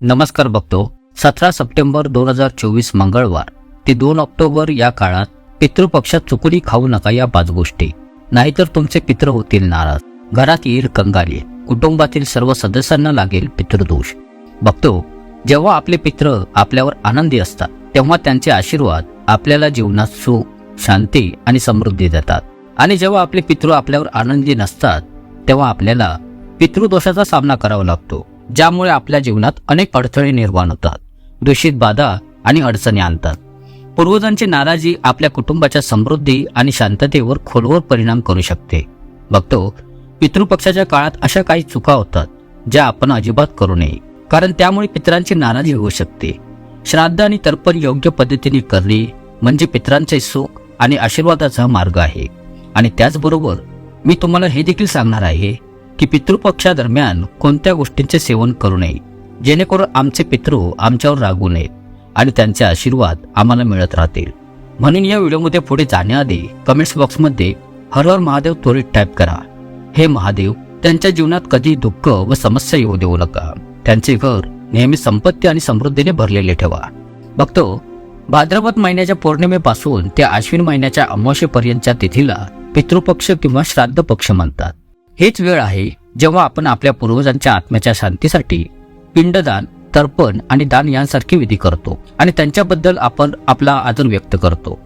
नमस्कार बघतो सतरा सप्टेंबर दोन हजार चोवीस मंगळवार ते दोन ऑक्टोबर या काळात पितृपक्षात चुकुली खाऊ नका या पाच गोष्टी. नाहीतर तुमचे पित्र होतील नाराज. घरात येईल कंगाली. कुटुंबातील सर्व सदस्यांना लागेल पितृदोष. बघतो जेव्हा आपले पित्र आपल्यावर आनंदी असतात तेव्हा त्यांचे आशीर्वाद आपल्याला जीवनात सुख शांती आणि समृद्धी देतात. आणि जेव्हा आपले पितृ आपल्यावर आनंदी नसतात तेव्हा आपल्याला पितृदोषाचा सामना करावा लागतो. ज्यामुळे आपल्या जीवनात अनेक अडथळे निर्माण होतात दूषित बाधा आणि अडचणी आणतात. पूर्वजांची नाराजी आपल्या कुटुंबाच्या समृद्धी आणि शांततेवर खोलवर परिणाम करू शकते. बघतो पितृपक्षाच्या काळात अशा काही चुका होतात ज्या आपण अजिबात करू नये कारण त्यामुळे पितरांची नाराजी होऊ शकते. श्राद्ध आणि तर्पण योग्य पद्धतीने करणे म्हणजे पितरांचे सुख आणि आशीर्वादाचा मार्ग आहे. आणि त्याचबरोबर मी तुम्हाला हे देखील सांगणार आहे की पितृपक्षादरम्यान कोणत्या गोष्टींचे सेवन करू नये. जेणेकरून आमचे पितृ आमच्यावर रागू नयेत आणि त्यांचे आशीर्वाद आम्हाला मिळत राहतील. म्हणून या व्हिडिओमध्ये पुढे जाण्याआधी कमेंट्स बॉक्समध्ये हर हर महादेव त्वरित टाईप करा. हे महादेव त्यांच्या जीवनात कधी दुःख व समस्या येऊ देऊ नका. त्यांचे घर नेहमी संपत्ती आणि समृद्धीने भरलेले ठेवा. बघतो भाद्रपद महिन्याच्या पौर्णिमेपासून ते आश्विन महिन्याच्या अमावशेपर्यंतच्या तिथीला पितृपक्ष किंवा श्राद्ध पक्ष म्हणतात. हेच वेळ आहे जेव्हा आपण आपल्या पूर्वजांच्या आत्म्याच्या शांतीसाठी पिंडदान तर्पण आणि दान यांसारखे विधी करतो आणि त्यांच्याबद्दल आपण आपला आदर व्यक्त करतो.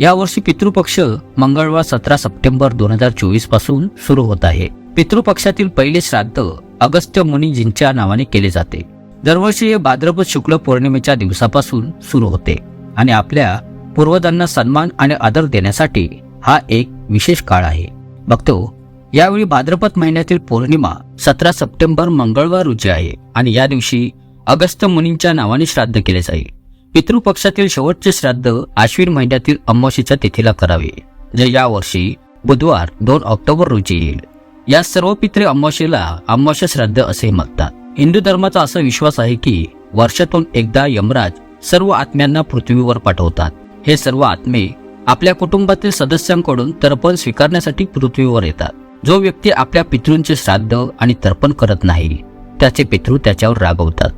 यावर्षी पितृपक्ष मंगळवार सतरा सप्टेंबर दोन हजार चोवीसपासून सुरू होत आहे. पितृपक्षातील पहिले श्राद्ध अगस्त्य मुनीजींच्या नावाने केले जाते. दरवर्षी हे भाद्रपद शुक्ल पौर्णिमेच्या दिवसापासून सुरू होते आणि आपल्या पूर्वजांना सन्मान आणि आदर देण्यासाठी हा एक विशेष काळ आहे. बघतो यावेळी भाद्रपद महिन्यातील पौर्णिमा सतरा सप्टेंबर मंगळवार रोजी आहे आणि या दिवशी अगस्त मुनींच्या नावाने श्राद्ध केले जाईल. पितृपक्षातील शेवटचे श्राद्ध आश्विन महिन्यातील अमावशीच्या तिथीला करावे. जे यावर्षी बुधवार दोन ऑक्टोबर रोजी येईल. या सर्व पित्रे अमावशेला अमावस्या श्राद्ध असे म्हणतात. हिंदू धर्माचा असा विश्वास आहे की वर्षातून एकदा यमराज सर्व आत्म्यांना पृथ्वीवर पाठवतात. हे सर्व आत्मे आपल्या कुटुंबातील सदस्यांकडून तर्पण स्वीकारण्यासाठी पृथ्वीवर येतात. जो व्यक्ती आपल्या पितृंचे श्राद्ध आणि तर्पण करत नाही त्याचे पितृ त्याच्यावर रागवतात.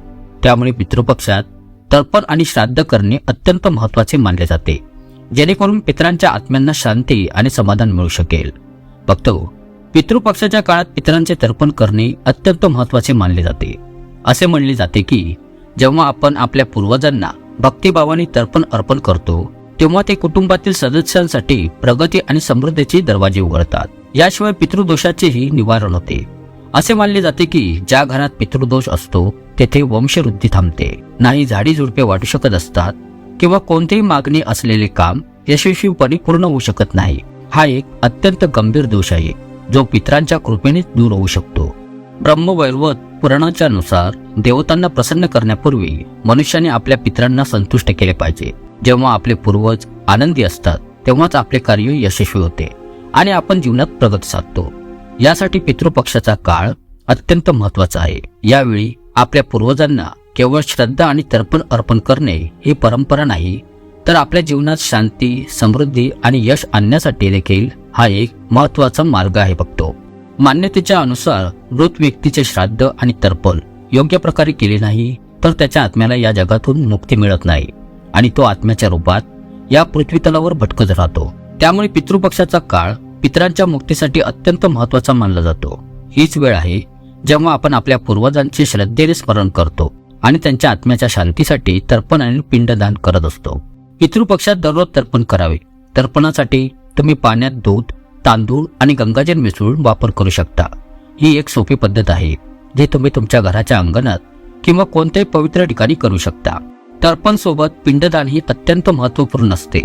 त्यामुळे पितृपक्षात तर्पण आणि श्राद्ध करणे अत्यंत महत्त्वाचे मानले जाते जेणेकरून पितरांच्या आत्म्यांना शांती आणि समाधान मिळू शकेल. बघतो हो, पितृपक्षाच्या काळात पितरांचे तर्पण करणे अत्यंत महत्त्वाचे मानले जाते. असे म्हणले जाते की जेव्हा आपण आपल्या पूर्वजांना भक्तिभावाने तर्पण अर्पण करतो तेव्हा ते कुटुंबातील सदस्यांसाठी प्रगती आणि समृद्धीचे दरवाजे उघडतात. याशिवाय पितृदोषाचेही निवारण होते. असे मानले जाते की ज्या घरात पितृदोष असतो तेथे वंशवृद्धी थांबते. नाही झाडी झुडपे वाटू शकत असतात किंवा कोणतेही मागणी असलेले काम यशस्वीपणे पूर्ण होऊ शकत नाही. हा एक अत्यंत गंभीर दोष आहे जो पितरांच्या कृपेनेच दूर होऊ शकतो. ब्रह्मवैवत पुराणाच्या नुसार देवतांना प्रसन्न करण्यापूर्वी मनुष्याने आपल्या पित्रांना संतुष्ट केले पाहिजे. जेव्हा आपले पूर्वज आनंदी असतात तेव्हाच आपले कार्य यशस्वी होते. आणि आपण जीवनात प्रगती साधतो. यासाठी पितृपक्षाचा काळ अत्यंत महत्त्वाचा आहे. यावेळी आपल्या पूर्वजांना केवळ श्रद्धा आणि तर्पण अर्पण करणे ही परंपरा नाही तर आपल्या जीवनात शांती समृद्धी आणि यश आणण्यासाठी देखील हा एक महत्त्वाचा मार्ग आहे बघतो. मान्यतेच्या अनुसार मृत व्यक्तीचे श्राद्ध आणि तर्पण योग्य प्रकारे केले नाही तर त्याच्या आत्म्याला या जगातून मुक्ती मिळत नाही आणि तो आत्म्याच्या रूपात या पृथ्वीतलावर भटकत राहतो. त्यामुळे पितृपक्षाचा काळ पितरांच्या मुक्तीसाठी अत्यंत महत्त्वाचा मानला जातो. हीच वेळ आहे जेव्हा आपण आपल्या पूर्वजांचे श्रद्धेने स्मरण करतो आणि त्यांच्या आत्म्याच्या शांतीसाठी तर्पण आणि पिंडदान करत असतो. पितृपक्षात दररोज तर्पण करावे. तर्पणासाठी तुम्ही पाण्यात दूध तांदूळ आणि गंगाजल मिसळून वापर करू शकता. ही एक सोपी पद्धत आहे जे तुम्ही तुमच्या घराच्या अंगणात किंवा कोणत्याही पवित्र ठिकाणी करू शकता. तर्पण सोबत पिंडदान ही अत्यंत महत्त्वपूर्ण असते.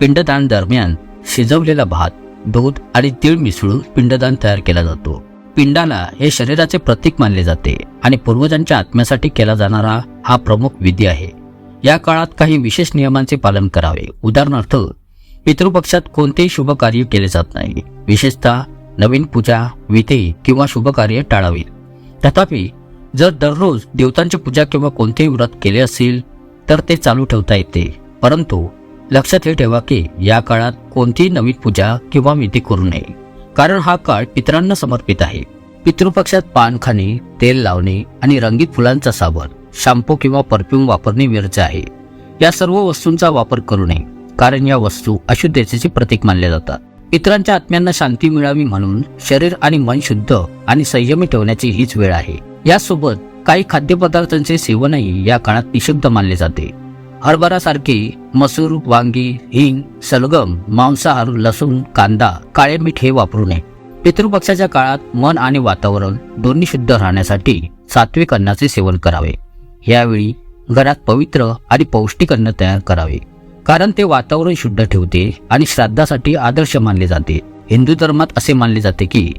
पिंडदान दरम्यान शिजवलेला भात दूध आणि तीळ मिसळून पिंडदान तयार केला जातो. पिंडाला हे शरीराचे प्रतीक मानले जाते आणि पूर्वजांच्या आत्म्यासाठी केला जाणारा हा प्रमुख विधी आहे. या काळात काही विशेष नियमांचे पालन करावे. उदाहरणार्थ पितृपक्षात कोणतेही शुभ कार्य केले जात नाही. विशेषतः नवीन पूजा विधी किंवा शुभ कार्य टाळावीत तथापि जर दररोज देवतांची पूजा किंवा कोणतेही व्रत केले असेल तर ते चालू ठेवता येते. परंतु लक्षात हे ठेवा की या काळात कोणतीही नवीन पूजा किंवा विधी करू नये. कारण हा काळ पितरांना समर्पित आहे. पितृपक्षात पान खाणे तेल लावणे आणि रंगीत फुलांचा साबण शॅम्पू किंवा परफ्यूम वापरणे व्यर्थ आहे. या सर्व वस्तूंचा वापर करू नये कारण या वस्तू अशुद्धतेचे प्रतीक मानल्या जातात. पितरांच्या आत्म्यांना शांती मिळावी म्हणून शरीर आणि मन शुद्ध आणि संयमी ठेवण्याची हीच वेळ आहे. यासोबत काही खाद्यपदार्थांचे सेवनही या काळात निषिद्ध मानले जाते. हरभरासारखी मसूर वांगी हिंग सलगम मांसाहार लसूण कांदा काळे मीठ हे वापरू नये. पितृपक्षाच्या काळात मन आणि वातावरण दोन्ही शुद्ध राहण्यासाठी सात्विक अन्नाचे सेवन करावे. यावेळी घरात पवित्र आणि पौष्टिक अन्न तयार करावे. कारण ते वातावरण शुद्ध ठेवते आणि श्राद्धासाठी आदर्श मानले जाते. हिंदू धर्मात असे मानले जाते की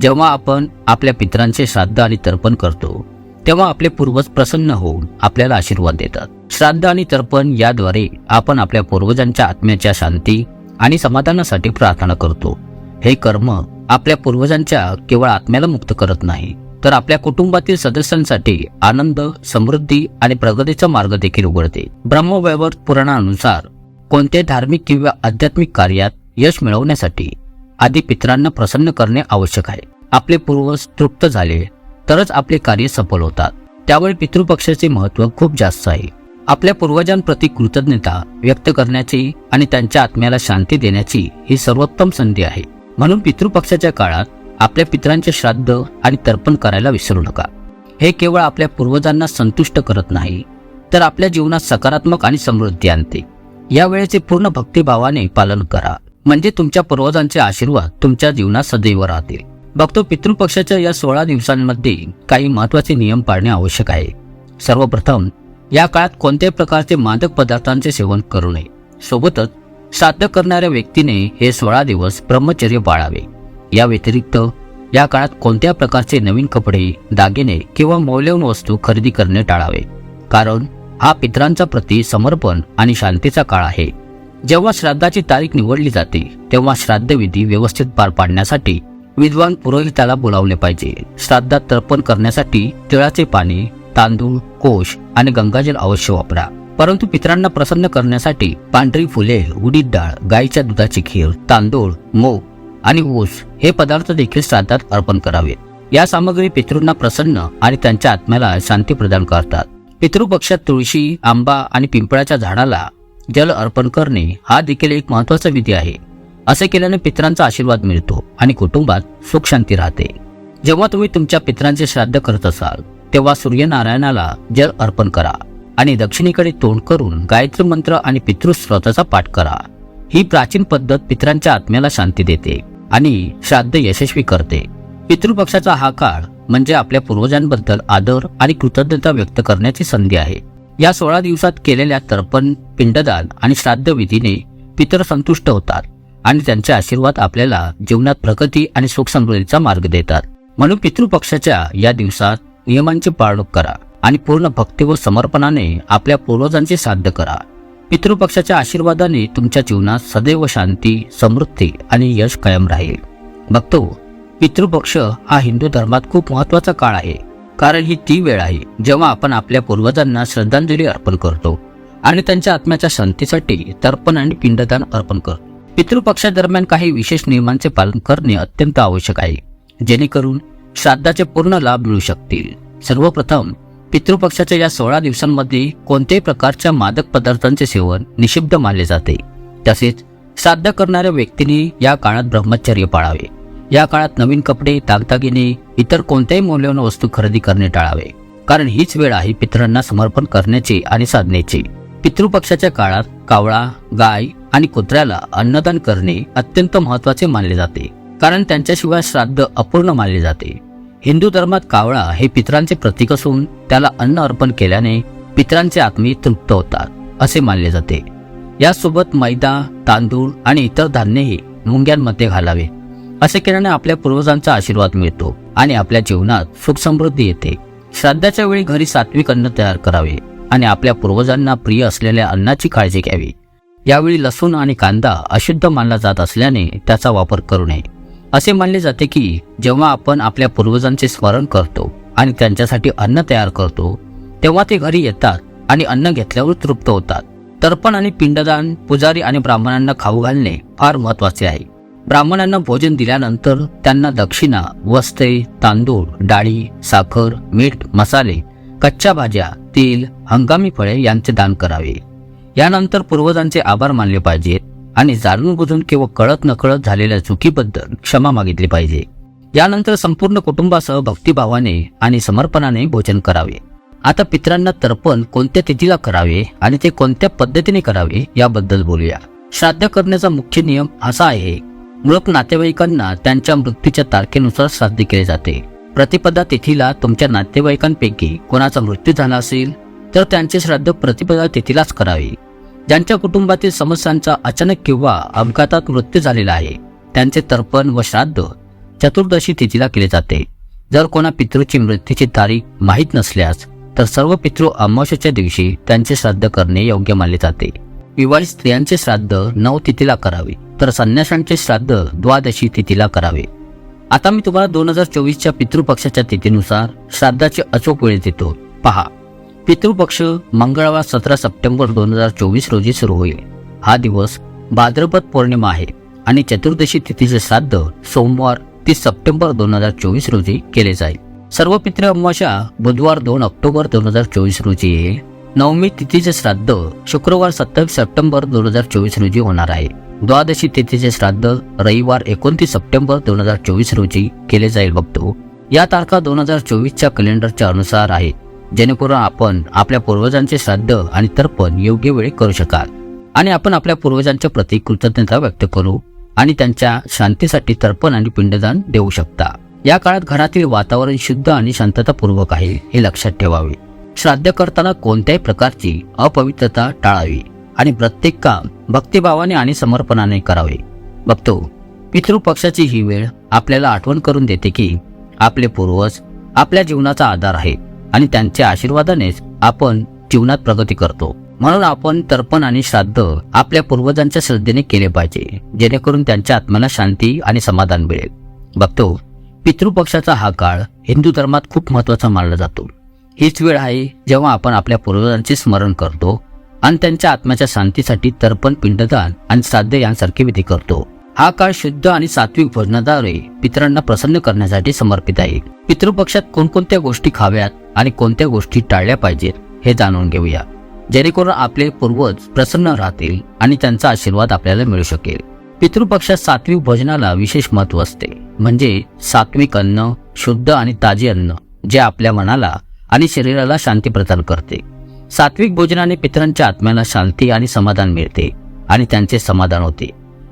जेव्हा आपण आपल्या पितरांचे श्राद्ध आणि तर्पण करतो तेव्हा आपले पूर्वज प्रसन्न होऊन आपल्याला आशीर्वाद देतात. श्राद्ध आणि तर्पण याद्वारे आपण आपल्या पूर्वजांच्या आत्म्याच्या शांती आणि समाधानासाठी प्रार्थना करतो. हे कर्म आपल्या पूर्वजांच्या केवळ आत्म्याला मुक्त करत नाही तर आपल्या कुटुंबातील सदस्यांसाठी आनंद समृद्धी आणि प्रगतीचा मार्ग देखील उघडते. ब्रह्मवैवर्त पुराणानुसार कोणत्याही धार्मिक किंवा आध्यात्मिक कार्यात यश मिळवण्यासाठी आधी पितरांना प्रसन्न करणे आवश्यक आहे. आपले पूर्वज तृप्त झाले तरच आपले कार्य सफल होतात. त्यामुळे पितृपक्षाचे महत्त्व खूप जास्त आहे. आपल्या पूर्वजांप्रती कृतज्ञता व्यक्त करण्याची आणि त्यांच्या आत्म्याला शांती देण्याची ही सर्वोत्तम संधी आहे. म्हणून पितृपक्षाच्या काळात आपल्या पितरांचे श्राद्ध आणि तर्पण करायला विसरू नका. हे केवळ आपल्या पूर्वजांना संतुष्ट करत नाही तर आपल्या जीवनात सकारात्मक आणि समृद्धी आणते. या वेळेचे पूर्ण भक्तिभावाने पालन करा. म्हणजे तुमच्या पूर्वजांचे आशीर्वाद तुमच्या जीवनात सदैव राहतील. बघतो पितृपक्षाच्या या सोळा दिवसांमध्ये काही महत्त्वाचे नियम पाळणे आवश्यक आहे. सर्वप्रथम या काळात कोणत्याही प्रकारचे मादक पदार्थांचे सेवन करू नये. सोबतच श्राद्ध करणाऱ्या व्यक्तीने हे सोळा दिवस ब्रह्मचर्य पाळावे या व्यतिरिक्त या काळात कोणत्या प्रकारचे नवीन कपडे दागिने किंवा मौल्यवान वस्तू खरेदी करणे टाळावे? कारण हा पितरांचा प्रति समर्पण आणि शांतीचा काळ आहे. जेव्हा श्राद्धाची तारीख निवडली जाते तेव्हा श्राद्धविधी व्यवस्थित पार पाडण्यासाठी विद्वान पुरोहिताला बोलावले पाहिजे. श्राद्धात तर्पण करण्यासाठी तिळाचे पाणी तांदूळ कोश आणि गंगाजल अवश्य वापरा. परंतु पितरांना प्रसन्न करण्यासाठी पांढरी फुले उडीद डाळ गाईच्या दुधाची खीर तांदूळ मोग आणि ऊस हे पदार्थ देखील श्राद्धात अर्पण करावेत या सामग्री पितृंना प्रसन्न आणि त्यांच्या आत्म्याला शांती प्रदान करतात. पितृपक्षात तुळशी आंबा आणि पिंपळाच्या झाडाला जल अर्पण करणे हा देखील एक महत्त्वाचा विधी आहे. असे केल्याने पितरांचा आशीर्वाद मिळतो आणि कुटुंबात सुख शांती राहते. जेव्हा तुम्ही तुमच्या पितरांचे श्राद्ध करत असाल तेव्हा सूर्यनारायणाला जल अर्पण करा आणि दक्षिणेकडे तोंड करून गायत्री मंत्र आणि पितृस्त्रोताचा पाठ करा. ही प्राचीन पद्धत पित्रांच्या आत्म्याला शांती देते आणि श्राद्ध यशस्वी करते. पितृपक्षाचा हा काळ म्हणजे आपल्या पूर्वजांबद्दल आदर आणि कृतज्ञता व्यक्त करण्याची संधी आहे. या सोळा दिवसात केलेल्या तर्पण पिंडदान आणि श्राद्ध विधीने पितर संतुष्ट होतात. आणि त्यांचे आशीर्वाद आपल्याला जीवनात प्रगती आणि सुख समृद्धीचा मार्ग देतात. म्हणून पितृपक्षाच्या या दिवसात नियमांची पाळणूक करा आणि पूर्ण भक्ती व समर्पणाने आपल्या पूर्वजांचे साध्य करा. पितृपक्षाच्या आशीर्वादाने तुमच्या जीवनात सदैव शांती समृद्धी आणि यश कायम राहील. बघतो पितृपक्ष हा हिंदू धर्मात खूप महत्त्वाचा काळ आहे. कारण ही ती वेळ आहे जेव्हा आपण आपल्या पूर्वजांना श्रद्धांजली अर्पण करतो आणि त्यांच्या आत्म्याच्या शांतीसाठी तर्पण आणि पिंडदान अर्पण करतो. पितृपक्षादरम्यान काही विशेष नियमांचे पालन करणे अत्यंत आवश्यक आहे. जेणेकरून श्राद्धाचे पूर्ण लाभ मिळू शकतील. सर्वप्रथम पितृपक्षाच्या या सोळा दिवसांमध्ये कोणत्याही प्रकारच्या मादक पदार्थांचे सेवन निषिद्ध मानले जाते. तसेच श्राद्ध करणाऱ्या व्यक्तीने या काळात ब्रह्मचर्य पाळावे. या काळात नवीन कपडे दागदागिने इतर कोणत्याही मौल्यवान वस्तू खरेदी करणे टाळावे. कारण हीच वेळ आहे पितरांना समर्पण करण्याची आणि साधण्याची पितृपक्षाच्या काळात कावळा गाय आणि कुत्र्याला अन्नदान करणे अत्यंत महत्त्वाचे मानले जाते. कारण त्यांच्याशिवाय श्राद्ध अपूर्ण मानले जाते. हिंदू धर्मात कावळा हे पितरांचे प्रतीक असून त्याला अन्न अर्पण केल्याने पितरांचे आत्मे तृप्त होतात असे मानले जाते. यासोबत मैदा तांदूळ आणि इतर धान्यही मुंग्यांमध्ये घालावे. असे केल्याने आपल्या पूर्वजांचा आशीर्वाद मिळतो आणि आपल्या जीवनात सुख समृद्धी येते. श्राद्धाच्या वेळी घरी सात्विक अन्न तयार करावे. आणि आपल्या पूर्वजांना प्रिय असलेल्या अन्नाची काळजी घ्यावी. यावेळी लसूण आणि कांदा अशुद्ध मानला जात असल्याने त्याचा वापर करू नये. असे मानले जाते की जेव्हा आपण आपल्या पूर्वजांचे स्मरण करतो आणि त्यांच्यासाठी अन्न तयार करतो तेव्हा ते घरी येतात आणि अन्न घेतल्यावर तृप्त होतात. तर्पण आणि पिंडदान पुजारी आणि ब्राह्मणांना खाऊ घालणे फार महत्त्वाचे आहे. ब्राह्मणांना भोजन दिल्यानंतर त्यांना दक्षिणा वस्त्रे तांदूळ डाळी साखर मीठ मसाले कच्च्या भाज्या तेल हंगामी फळे यांचे दान करावे. यानंतर पूर्वजांचे आभार मानले पाहिजेत आणि जाणून बुजून किंवा कळत नकळत झालेल्या चुकीबद्दल क्षमा मागितली पाहिजे. यानंतर संपूर्ण कुटुंबासह भक्तिभावाने आणि समर्पणाने भोजन करावे. आता पित्रांना तर्पण कोणत्या तिथीला करावे आणि ते कोणत्या पद्धतीने करावे याबद्दल बोलूया. श्राद्ध करण्याचा मुख्य नियम असा आहे. मृत नातेवाईकांना त्यांच्या मृत्यूच्या तारखेनुसार श्राद्ध केले जाते. प्रतिपदा तिथीला तुमच्या नातेवाईकांपैकी कोणाचा मृत्यू झाला असेल तर त्यांचे श्राद्ध प्रतिपदा तिथीलाच करावे. ज्यांच्या कुटुंबातील समस्यांचा अचानक किंवा अपघातात मृत्यू झालेला आहे त्यांचे तर्पण व श्राद्ध चतुर्दशी तिथीला केले जाते. जर कोणा पितृची मृत्यूची तारीख माहीत नसल्यास तर सर्व पितृ अमावस्याच्या दिवशी त्यांचे श्राद्ध करणे योग्य मानले जाते. विवाहित स्त्रियांचे श्राद्ध नऊ तिथीला करावे तर संन्याशांचे श्राद्ध द्वादशी तिथीला करावे. आता मी तुम्हाला दोन हजार चोवीसच्या पितृपक्षाच्या तिथीनुसार श्राद्धाची अचूक वेळ देतो. पहा. पितृपक्ष मंगळवार सतरा सप्टेंबर दोन हजार चोवीस रोजी सुरू होईल. हा दिवस भाद्रपद पौर्णिमा आहे आणि चतुर्दशी तिथीचे श्राद्ध सोमवार तीस सप्टेंबर दोन हजार चोवीस रोजी केले जाईल. सर्व पितृ अमावस्या बुधवार दोन ऑक्टोबर दोन हजार चोवीस रोजी येईल नवमी तिथीचे श्राद्ध शुक्रवार सत्तावीस सप्टेंबर दोन हजार चोवीस रोजी होणार आहे. द्वादशी तिथीचे श्राद्ध रविवार एकोणतीस सप्टेंबर दोन हजार चोवीस रोजी केले जाईल बघतो या तारखा दोन हजार चोवीसच्या कॅलेंडरच्या अनुसार आहेत जेणेकरून आपण आपल्या पूर्वजांचे श्राद्ध आणि तर्पण योग्य वेळी करू शकाल. आणि आपण आपल्या पूर्वजांच्या प्रती कृतज्ञता व्यक्त करू आणि त्यांच्या शांतीसाठी तर्पण आणि पिंडदान देऊ शकता. या काळात घरातील वातावरण शुद्ध आणि शांततापूर्वक आहे हे लक्षात ठेवावे. श्राद्ध करताना कोणत्याही प्रकारची अपवित्रता टाळावी आणि प्रत्येक काम भक्तिभावाने आणि समर्पणाने करावे. बघतो पितृपक्षाची ही वेळ आपल्याला आठवण करून देते की आपले पूर्वज आपल्या जीवनाचा आधार आहे आणि त्यांच्या आशीर्वादानेच आपण जीवनात प्रगती करतो. म्हणून आपण तर्पण आणि श्राद्ध आपल्या पूर्वजांच्या श्रद्धेने केले पाहिजे जेणेकरून त्यांच्या आत्म्याला शांती आणि समाधान मिळेल. बघतो पितृपक्षाचा हा काळ हिंदू धर्मात खूप महत्त्वाचा मानला जातो. हीच वेळ आहे जेव्हा आपण आपल्या पूर्वजांचे स्मरण करतो आणि त्यांच्या आत्म्याच्या शांतीसाठी तर्पण पिंडदान आणि श्राद्ध यांसारखे विधी करतो. हा काळ शुद्ध आणि सात्विक भोजनाद्वारे पितरांना प्रसन्न करण्यासाठी समर्पित आहे. पितृपक्षात कोणकोणत्या गोष्टी खाव्यात आणि कोणत्या गोष्टी टाळल्या पाहिजेत हे जाणून घेऊया. जेणेकरून आपले पूर्वज प्रसन्न राहतील आणि त्यांचा आशीर्वाद आपल्याला मिळू शकेल. पितृपक्षात सात्विक भोजनाला विशेष महत्त्व असते. म्हणजे सात्विक अन्न शुद्ध आणि ताजे अन्न जे आपल्या मनाला आणि शरीराला शांती प्रदान करते. सात्विक भोजनाने पितरांच्या आत्म्याला शांती आणि समाधान मिळते आणि त्यांचे समाधान होते.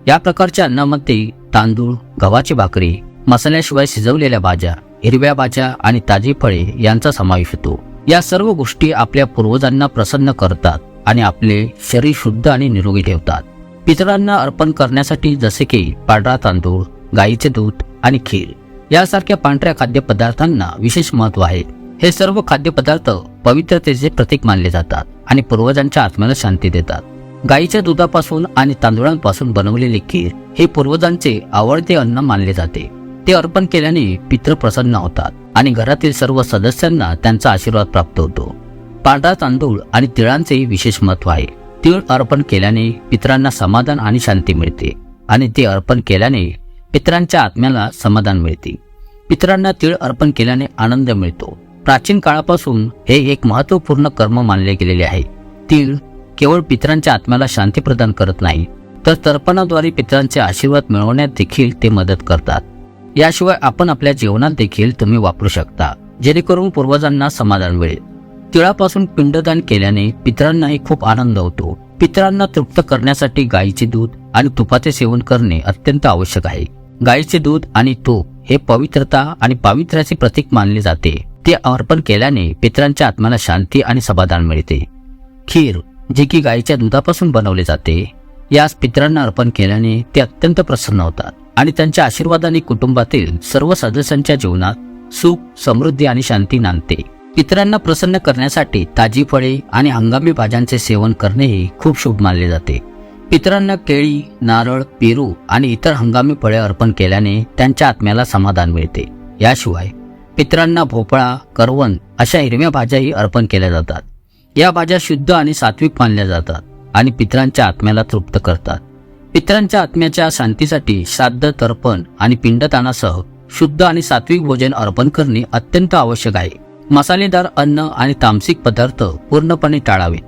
या प्रकारच्या अन्नामध्ये तांदूळ गव्हाची भाकरी मसाल्याशिवाय शिजवलेल्या भाज्या हिरव्या भाज्या आणि ताजी फळे यांचा समावेश होतो. या सर्व गोष्टी आपल्या पूर्वजांना प्रसन्न करतात आणि आपले शरीर शुद्ध आणि निरोगी ठेवतात. पितरांना अर्पण करण्यासाठी जसे की पांढरा तांदूळ गाईचे दूध आणि खीर यासारख्या पांढऱ्या खाद्यपदार्थांना विशेष महत्त्व आहे. हे सर्व खाद्यपदार्थ पवित्रतेचे प्रतीक मानले जातात आणि पूर्वजांच्या आत्म्याला शांती देतात. गाईच्या दुधापासून आणि तांदुळांपासून बनवलेले खीर हे पूर्वजांचे आवडते अन्न मानले जाते. ते अर्पण केल्याने पितृ प्रसन्न होतात आणि घरातील सर्व सदस्यांना त्यांचा आशीर्वाद प्राप्त होतो. पांढरा तांदूळ आणि तिळांचेही विशेष महत्त्व आहे. तीळ अर्पण केल्याने पितरांना समाधान आणि शांती मिळते आणि ते अर्पण केल्याने पितरांच्या आत्म्याला समाधान मिळते. पितरांना तीळ अर्पण केल्याने आनंद मिळतो. प्राचीन काळापासून हे एक महत्त्वपूर्ण कर्म मानले गेलेले आहे. तीळ केवळ पितरांच्या आत्म्याला शांती प्रदान करत नाही तर तर्पणाद्वारे पित्रांचे आशीर्वाद मिळवण्यात देखील ते मदत करतात. याशिवाय आपण आपल्या जीवनात देखील तुम्ही वापरू शकता जेणेकरून पूर्वजांना समाधान मिळेल. तिळापासून पिंडदान केल्याने पितरांनाही खूप आनंद होतो. पितरांना तृप्त करण्यासाठी गायीचे दूध आणि तुपाचे सेवन करणे अत्यंत आवश्यक आहे. गायीचे दूध आणि तूप हे पवित्रता आणि पावित्र्याचे प्रतीक मानले जाते. ते अर्पण केल्याने पितरांच्या आत्म्याला शांती आणि समाधान मिळते. खीर जे की गायीच्या दुधापासून बनवले जाते यास पितरांना अर्पण केल्याने ते अत्यंत प्रसन्न होतात आणि त्यांच्या आशीर्वादाने कुटुंबातील सर्व सदस्यांच्या जीवनात सुख समृद्धी आणि शांती नांदते. पितरांना प्रसन्न करण्यासाठी ताजी फळे आणि हंगामी भाज्यांचे सेवन करणेही खूप शुभ मानले जाते. पितरांना केळी नारळ पेरू आणि इतर हंगामी फळे अर्पण केल्याने त्यांच्या आत्म्याला समाधान मिळते. याशिवाय पितरांना भोपळा करवण अशा हिरव्या भाज्याही अर्पण केल्या जातात. या भाज्या शुद्ध आणि सात्विक मानल्या जातात आणि पितरांच्या आत्म्याला तृप्त करतात. पितरांच्या आत्म्याच्या शांतीसाठी श्राद्ध तर्पण आणि पिंडदानासह शुद्ध आणि सात्विक भोजन अर्पण करणे अत्यंत आवश्यक आहे. मसालेदार अन्न आणि तामसिक पदार्थ पूर्णपणे टाळावे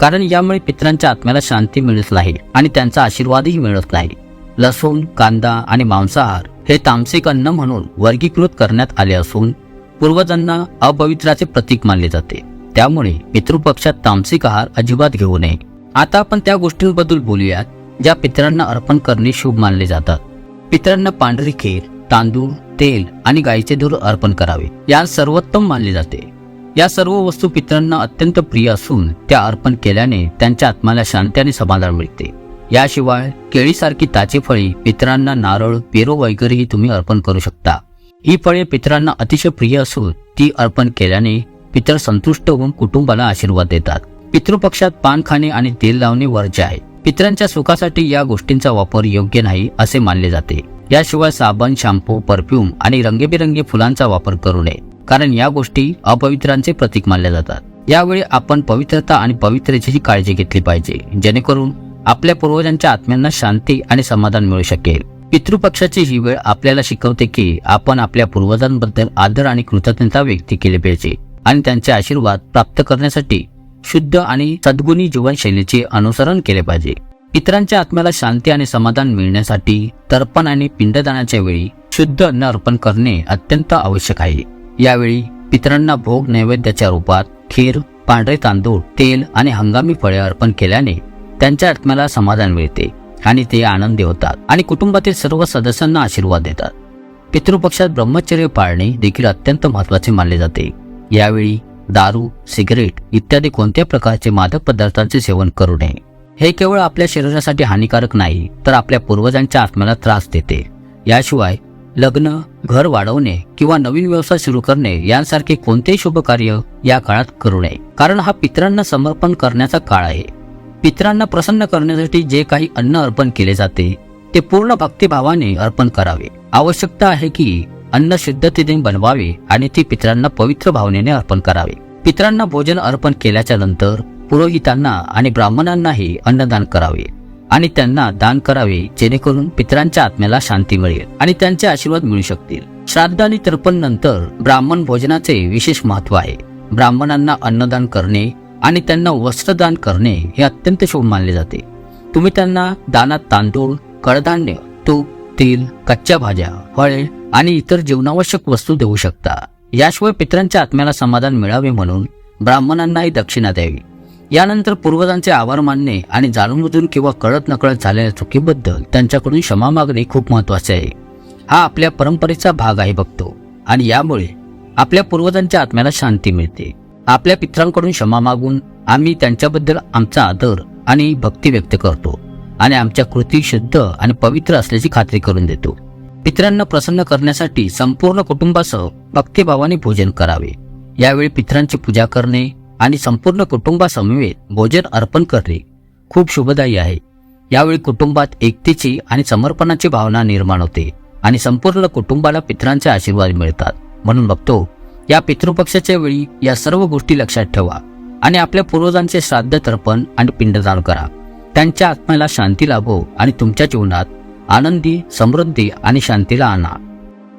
कारण यामुळे पित्रांच्या आत्म्याला शांती मिळत नाही आणि त्यांचा आशीर्वादही मिळत नाही. लसूण कांदा आणि मांसाहार हे तामसिक अन्न म्हणून वर्गीकृत करण्यात आले असून पूर्वजांना अपवित्राचे प्रतीक मानले जाते. त्यामुळे पितृपक्षात तामसिक आहार अजिबात घेऊ नये. आता आपण त्या गोष्टींबद्दल बोलूयात ज्या पितरांना अर्पण करणे शुभ मानले जातात. पितरांना पांढरी खीर तांदूळ तेल आणि गायीचे दूध अर्पण करावे. या सर्वोत्तम मानले जाते. या सर्व वस्तू पितरांना अत्यंत प्रिय असून त्या अर्पण केल्याने त्यांच्या आत्म्याला शांती आणि समाधान मिळते. याशिवाय केळीसारखी ताची फळी पितरांना नारळ पेरो वगैरेही तुम्ही अर्पण करू शकता. ही फळे पितरांना अतिशय प्रिय असून ती अर्पण केल्याने पितर संतुष्ट होऊन कुटुंबाला आशीर्वाद देतात. पितृपक्षात पान खाणे आणि तेल लावणे वर्ज्य आहे. पितरांच्या सुखासाठी या गोष्टींचा वापर योग्य नाही असे मानले जाते. याशिवाय साबण शॅम्पू परफ्यूम आणि रंगेबिरंगी फुलांचा वापर करू नये कारण या गोष्टी अपवित्रांचे प्रतीक मानल्या जातात. यावेळी आपण पवित्रता आणि पवित्रतेची काळजी घेतली पाहिजे जेणेकरून आपल्या पूर्वजांच्या आत्म्यांना शांती आणि समाधान मिळू शकेल. पितृपक्षाची ही वेळ आपल्याला शिकवते की आपण आपल्या पूर्वजांबद्दल आदर आणि कृतज्ञता व्यक्त केली पाहिजे आणि त्यांचे आशीर्वाद प्राप्त करण्यासाठी शुद्ध आणि सद्गुणी जीवनशैलीचे अनुसरण केले पाहिजे. पितरांच्या आत्म्याला शांती आणि समाधान मिळण्यासाठी तर्पण आणि पिंडदानाच्या वेळी शुद्ध अन्न अर्पण करणे अत्यंत आवश्यक आहे. यावेळी पितरांना भोग नैवेद्याच्या रूपात खीर पांढरे तांदूळ तेल आणि हंगामी फळे अर्पण केल्याने त्यांच्या आत्म्याला समाधान मिळते आणि ते आनंदी होतात आणि कुटुंबातील सर्व सदस्यांना आशीर्वाद देतात. पितृपक्षात ब्रह्मचर्य पाळणे देखील अत्यंत महत्त्वाचे मानले जाते. यावेळी दारू सिगरेट इत्यादी कोणत्या प्रकारचे मादक पदार्थांचे सेवन करू नये. हे केवळ आपल्या शरीरासाठी हानिकारक नाही तर आपल्या पूर्वजांच्या आत्म्याला त्रास देते. याशिवाय लग्न घर वाढवणे किंवा नवीन व्यवसाय सुरू करणे यांसारखे कोणतेही शुभ कार्य या काळात करू नये कारण हा पितरांना समर्पण करण्याचा काळ आहे. पितरांना प्रसन्न करण्यासाठी जे काही अन्न अर्पण केले जाते ते पूर्ण भक्तिभावाने अर्पण करावे. आवश्यकता आहे की अन्न शुद्धतेने बनवावे आणि ती पितरांना पवित्र भावनेने अर्पण करावे. पितरांना भोजन अर्पण केल्याच्यानंतर पुरोहितांना आणि ब्राह्मणांनाही अन्नदान करावे आणि त्यांना दान करावे जेणेकरून पितरांच्या आत्म्याला शांती मिळेल आणि त्यांचे आशीर्वाद मिळू शकतील. श्राद्ध आणि तर्पण नंतर ब्राह्मण भोजनाचे विशेष महत्त्व आहे. ब्राह्मणांना अन्नदान करणे आणि त्यांना वस्त्रदान करणे हे अत्यंत शुभ मानले जाते. तुम्ही त्यांना दानात तांदूळ कडधान्य तूप तेल कच्च्या भाज्या फळे आणि इतर जीवनावश्यक वस्तू देऊ शकता. याशिवाय पितरांच्या आत्म्याला समाधान मिळावे म्हणून ब्राह्मणांनाही दक्षिणा द्यावी. यानंतर पूर्वजांचे आभार मानणे आणि जाणूनबुजून किंवा कळत नकळत झालेल्या चुकीबद्दल त्यांच्याकडून क्षमा मागणे खूप महत्त्वाचे आहे. हा आपल्या परंपरेचा भाग आहे बघतो. आणि यामुळे आपल्या पूर्वजांच्या आत्म्याला शांती मिळते. आपल्या पित्रांकडून क्षमा मागून आम्ही त्यांच्याबद्दल आमचा आदर आणि भक्ती व्यक्त करतो आणि आमच्या कृती शुद्ध आणि पवित्र असल्याची खात्री करून देतो. पित्रांना प्रसन्न करण्यासाठी संपूर्ण कुटुंबासह भक्तिभावाने भोजन करावे. यावेळी पित्रांची पूजा करणे आणि संपूर्ण कुटुंबासमवेत भोजन अर्पण करणे खूप शुभदायी आहे. यावेळी कुटुंबात एकतेची आणि समर्पणाची भावना निर्माण होते आणि संपूर्ण कुटुंबाला पित्रांचे आशीर्वाद मिळतात. म्हणून बघतो या पितृपक्षाच्या वेळी या सर्व गोष्टी लक्षात ठेवा आणि आपल्या पूर्वजांचे श्राद्ध तर्पण आणि पिंडदान करा. त्यांच्या आत्म्याला शांती लाभो आणि तुमच्या जीवनात आनंदी समृद्धी आणि शांतीला आणा.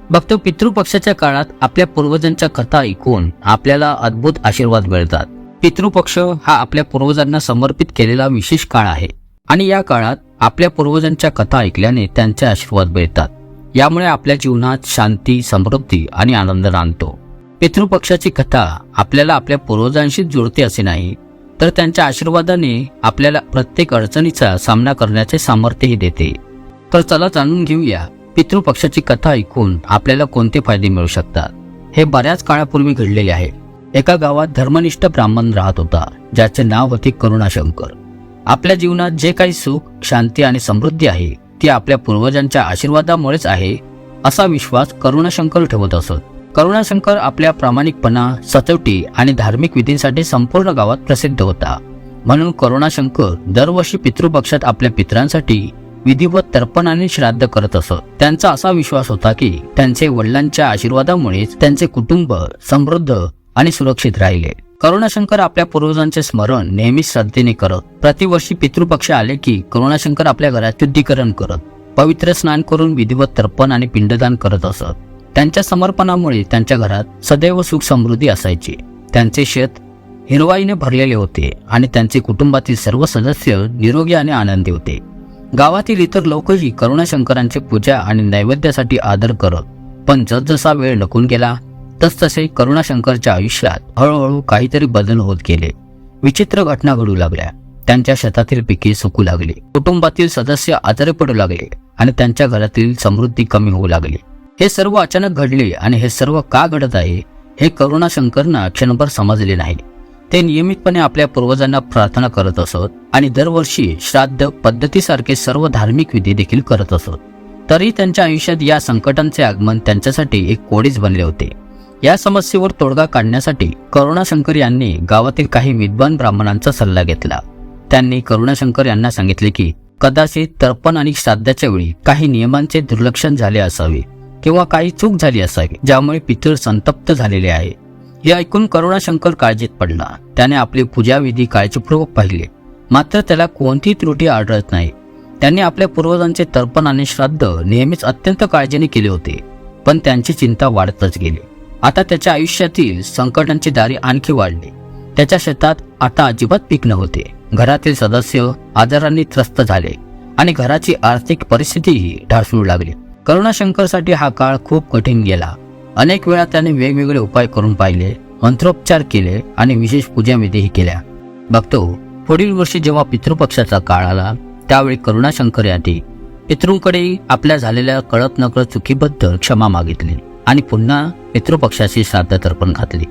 भक्त पितृपक्षाच्या काळात आपल्या पूर्वजांच्या कथा ऐकून आपल्याला अद्भुत आशीर्वाद मिळतात. पितृपक्ष हा आपल्या पूर्वजांना समर्पित केलेला विशेष काळ आहे आणि या काळात आपल्या पूर्वजांच्या कथा ऐकल्याने त्यांचे आशीर्वाद मिळतात. यामुळे आपल्या जीवनात शांती समृद्धी आणि आनंद आणतो पितृपक्षाची कथा आपल्याला आपल्या पूर्वजांशी जोडते असे नाही तर त्यांच्या आशीर्वादाने आपल्याला प्रत्येक अडचणीचा सामना करण्याचे सामर्थ्यही देते. तर चला जाणून घेऊया पितृपक्षाची कथा ऐकून आपल्याला कोणते फायदे मिळू शकतात? हे बऱ्याच काळापूर्वी घडलेले आहे. एका गावात धर्मनिष्ठ ब्राह्मण राहत होता ज्याचे नाव होते करुणाशंकर. आपल्या जीवनात जे काही सुख शांती आणि समृद्धी आहे ती आपल्या पूर्वजांच्या आशीर्वादामुळेच आहे असा विश्वास करुणाशंकर ठेवत असत. करुणाशंकर आपल्या प्रामाणिकपणा सचवटी आणि धार्मिक विधींसाठी संपूर्ण गावात प्रसिद्ध होता. म्हणून करुणाशंकर दरवर्षी पितृपक्षात आपल्या पितरांसाठी विधिवत तर्पण आणि श्राद्ध करत असत. त्यांचा असा विश्वास होता की त्यांचे वडिलांच्या आशीर्वादामुळेच त्यांचे कुटुंब समृद्ध आणि सुरक्षित राहिले. करुणाशंकर आपल्या पूर्वजांचे स्मरण नेहमी श्रद्धेने करत प्रतिवर्षी पितृपक्ष आले की करुणाशंकर आपल्या घरात शुद्धीकरण करत पवित्र स्नान करून विधिवत तर्पण आणि पिंडदान करत असत. त्यांच्या समर्पणामुळे त्यांच्या घरात सदैव सुख समृद्धी असायची. त्यांचे शेत हिरवाईने भरलेले होते आणि त्यांचे कुटुंबातील सर्व सदस्य निरोगी आणि आनंदी होते. गावातील इतर लोकही करुणाशंकरांचे पूजा आणि नैवेद्यासाठी आदर करत पण जसजसा वेळ लकून गेला तसतसे करुणाशंकरच्या आयुष्यात हळूहळू काहीतरी बदल होत गेले. विचित्र घटना घडू लागल्या. त्यांच्या शेतातील पिके सुकू लागली. कुटुंबातील सदस्य आजारी पडू लागले आणि त्यांच्या घरातील समृद्धी कमी होऊ लागली. हे सर्व अचानक घडले आणि हे सर्व का घडत आहे हे करुणाशंकरना क्षणभर समजले नाही. ते नियमितपणे आपल्या पूर्वजांना प्रार्थना करत असत आणि दरवर्षी श्राद्ध पद्धतीसारखे सर्व धार्मिक विधी देखील करत असत. तरी त्यांच्या आयुष्यात या संकटांचे आगमन त्यांच्यासाठी एक कोडीच बनले होते. या समस्येवर तोडगा काढण्यासाठी करुणाशंकर यांनी गावातील काही विद्वान ब्राह्मणांचा सल्ला घेतला. त्यांनी करुणाशंकर यांना सांगितले की कदाचित तर्पण आणि श्राद्धाच्या वेळी काही नियमांचे दुर्लक्षण झाले असावे. किंवा काही चूक झाली असावी ज्यामुळे पितळ संतप्त झालेले आहे. हे ऐकून करुणाशंकर काळजीत पडला. त्याने आपली पूजाविधी काळजीपूर्वक पाहिले. मात्र त्याला कोणतीही त्रुटी आढळत नाही. त्यांनी आपल्या पूर्वजांचे तर्पण आणि श्राद्ध नेहमीच अत्यंत काळजीने केले होते पण त्यांची चिंता वाढतच गेली. आता त्याच्या आयुष्यातील संकटांची दारी आणखी वाढली. त्याच्या शेतात आता अजिबात पीक नव्हते. घरातील सदस्य आजारांनी त्रस्त झाले आणि घराची आर्थिक परिस्थितीही ढासळू लागली. करुणाशंकरसाठी हा काळ खूप कठीण गेला. अनेक वेळा त्याने वेगवेगळे उपाय करून पाहिले मंत्रोपचार केले आणि विशेष पूजाविधीही केल्या. बघतो पुढील वर्षी जेव्हा पितृपक्षाचा काळ आला त्यावेळी करुणाशंकर यांनी पितृंकडे आपल्या झालेल्या कळत नकळत चुकीबद्दल क्षमा मागितली आणि पुन्हा पितृपक्षाशी श्राद्ध तर्पण घातली.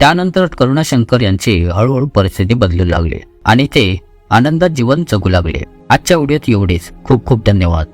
त्यानंतर करुणाशंकर यांची हळूहळू परिस्थिती बदलू लागली आणि ते आनंदात जीवन जगू लागले. आजच्या व्हिडिओत एवढेच. खूप खूप धन्यवाद.